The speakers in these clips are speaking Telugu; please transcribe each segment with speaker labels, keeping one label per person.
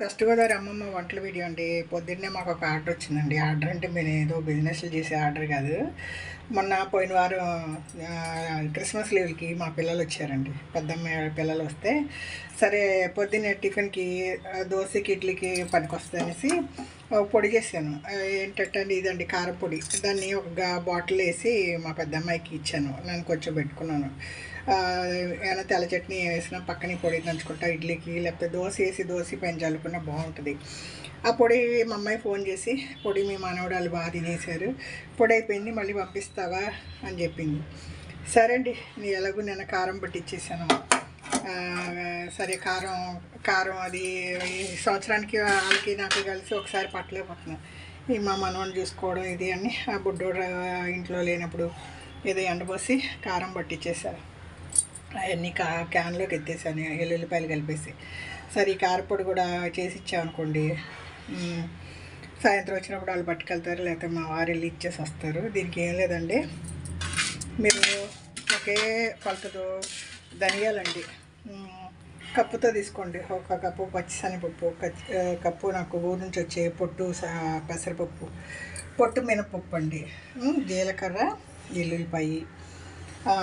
Speaker 1: వెస్ట్ గోదావరి అమ్మమ్మ వంటల వీడియో అండి. పొద్దున్నే మాకు ఒక ఆర్డర్ వచ్చిందండి. ఆర్డర్ అంటే మేము ఏదో బిజినెస్లు చేసే ఆర్డర్ కాదు. మొన్న పోయిన వారం క్రిస్మస్ లీవ్కి మా పిల్లలు వచ్చారండి. పెద్దమ్మ పిల్లలు వస్తే సరే పొద్దున్నే టిఫిన్కి దోశకి ఇడ్లీకి పనికి పొడి చేశాను ఏంటంటే అండి ఇదండి కారపొడి. దాన్ని ఒక బాటిల్ వేసి మా పెద్దమ్మాయికి ఇచ్చాను. నేను కొంచెం పెట్టుకున్నాను. ఏమైనా తెల్ల చట్నీ వేసినా పక్కన పొడి దంచుకుంటా ఇడ్లీకి లేకపోతే దోశ వేసి దోశ పైన చల్లుకున్నా బాగుంటుంది. ఆ పొడి మా అమ్మాయి ఫోన్ చేసి పొడి మీ మనవడాలు బాగా తినేశారు. పొడి అయిపోయింది మళ్ళీ పంపిస్తావా? అని చెప్పింది. సరే అండి నేను ఎలాగో నేను కారం పట్టించేసాను సరే కారం కారం అది ఈ సంవత్సరానికి వాళ్ళకి నాకు కలిసి ఒకసారి పట్టలేకపోతున్నాను. ఈ మా మనవాడిని చూసుకోవడం ఇది అని ఆ బుడ్డోడు ఇంట్లో లేనప్పుడు ఏదో ఎండబోసి కారం పట్టించేశారు అవన్నీ కా క్యాన్లోకి ఎత్తేసాను ఎల్లుల్లిపాయలు కలిపేసి. సరే ఈ కారపొడి కూడా చేసి ఇచ్చామనుకోండి. సాయంత్రం వచ్చినప్పుడు వాళ్ళు పట్టుకెళ్తారు లేకపోతే మా వారు వెళ్ళి ఇచ్చేసి వస్తారు దీనికి ఏం లేదండి. మీరు ఒకే కొలతతో ధనియాలండి. కప్పుతో తీసుకోండి. ఒక కప్పు పచ్చిశనగపప్పు ఒక కప్పు నాకు ఊరు నుంచి వచ్చే పొట్టు స- పెసరపప్పు. పొట్టు మినపప్పు అండి. జీలకర్ర ఎల్లుల్లిపాయి.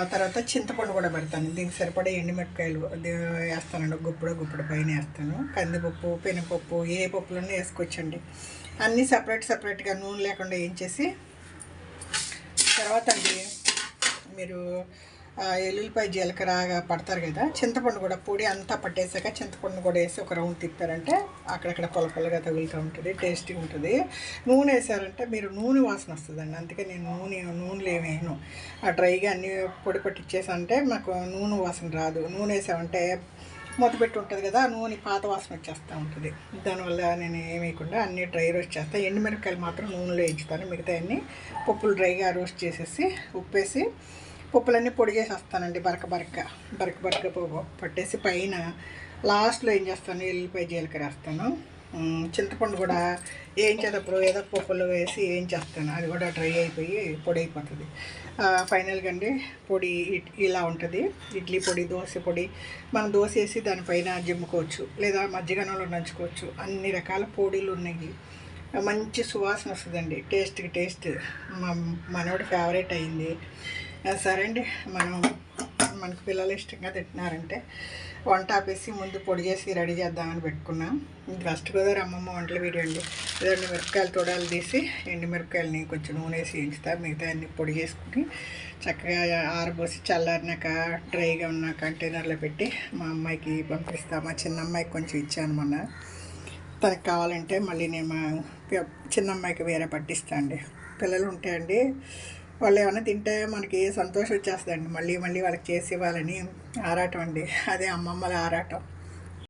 Speaker 1: తర్వాత చింతపండు కూడా పెడతాను. దీనికి సరిపడే ఎండుమిరపకాయలు అది వేస్తానండి. గుప్పుడు గుప్పుడు పైన వేస్తాను. కందిపప్పు పెనపప్పు ఏ పప్పులన్నీ వేసుకోవచ్చండి. అన్నీ సపరేట్ సపరేట్గా నూనె లేకుండా వేయించేసి తర్వాత అండి మీరు ఎల్లుల్లిపాయ జీలకర్ర పడతారు కదా చింతపండు కూడా పొడి అంతా పట్టేసాక చింతపండు కూడా వేసి ఒక రౌండ్ తిప్పారంటే అక్కడక్కడ పొలపొలగా తగులుతూ ఉంటుంది టేస్టీ ఉంటుంది. నూనె వేసారంటే మీరు నూనె వాసన వస్తుందండి. అందుకే నేను నూనె నూనెలు ఏమేను ఆ డ్రైగా అన్ని పొడి పట్టించేసంటే మాకు నూనె వాసన రాదు. నూనె వేసామంటే మూత ఉంటుంది కదా నూనె పాత వాసన వచ్చేస్తూ ఉంటుంది. దానివల్ల నేను ఏమీకుండా అన్నీ అన్ని డ్రై రోస్ట్ చేస్తాను ఎండుమిరపకాయలు మాత్రం నూనెలో వేయించుతాను. మిగతా అన్ని పప్పులు డ్రైగా రోస్ట్ చేసేసి ఉప్పేసి పప్పులన్నీ పొడి చేసి వస్తానండి బరక బరక బరక బరక పప్పు పట్టేసి పైన లాస్ట్లో ఏం చేస్తాను ఎల్లిపాయ జీలకర్ర వేస్తాను చింతపండు కూడా ఏం చేసేటప్పుడు ఏదో పప్పులో వేసి ఏం చేస్తాను అది కూడా డ్రై అయిపోయి పొడి అయిపోతుంది. ఫైనల్గా అండి పొడి ఇట్- ఇలా ఉంటుంది. ఇడ్లీ పొడి దోశ పొడి మనం దోశ వేసి దానిపైన జిమ్ముకోవచ్చు లేదా మజ్జిగనంలో నంచుకోవచ్చు. అన్ని రకాల పొడిలు ఉన్నాయి. మంచి సువాసన వస్తుందండి టేస్ట్కి టేస్ట్. మా మనోడి ఫేవరెట్ అయింది. సరే అండి. మనం మనకు పిల్లలు ఇష్టంగా తింటున్నారంటే వంట ఆపేసి ముందు పొడి చేసి రెడీ చేద్దామని పెట్టుకున్నాం. ఫస్ట్ గోదావరి అమ్మమ్మ వంటల వీడియో అండి. రెండు మిరపకాయలు తొడాలు తీసి ఎండు మిరపకాయలని కొంచెం నూనె వేసి ఉంచుతా మిగతా అన్ని పొడి చేసుకుని చక్కగా ఆరబోసి చల్లారినాక డ్రైగా ఉన్న కంటైనర్లో పెట్టి మా అమ్మాయికి పంపిస్తా. మా చిన్న అమ్మాయికి కొంచెం ఇచ్చాను మొన్న. తనకు కావాలంటే మళ్ళీ నేను మా చిన్నమ్మాయికి చిన్న అమ్మాయికి వేరే పట్టిస్తా అండి. పిల్లలు ఉంటాయండి వాళ్ళు ఏమైనా తింటే మనకి సంతోషం వచ్చేస్తుందండి. మళ్ళీ మళ్ళీ వాళ్ళకి చేసి ఇవ్వాలని ఆరాటం అండి. అదే అమ్మమ్మల ఆరాటం.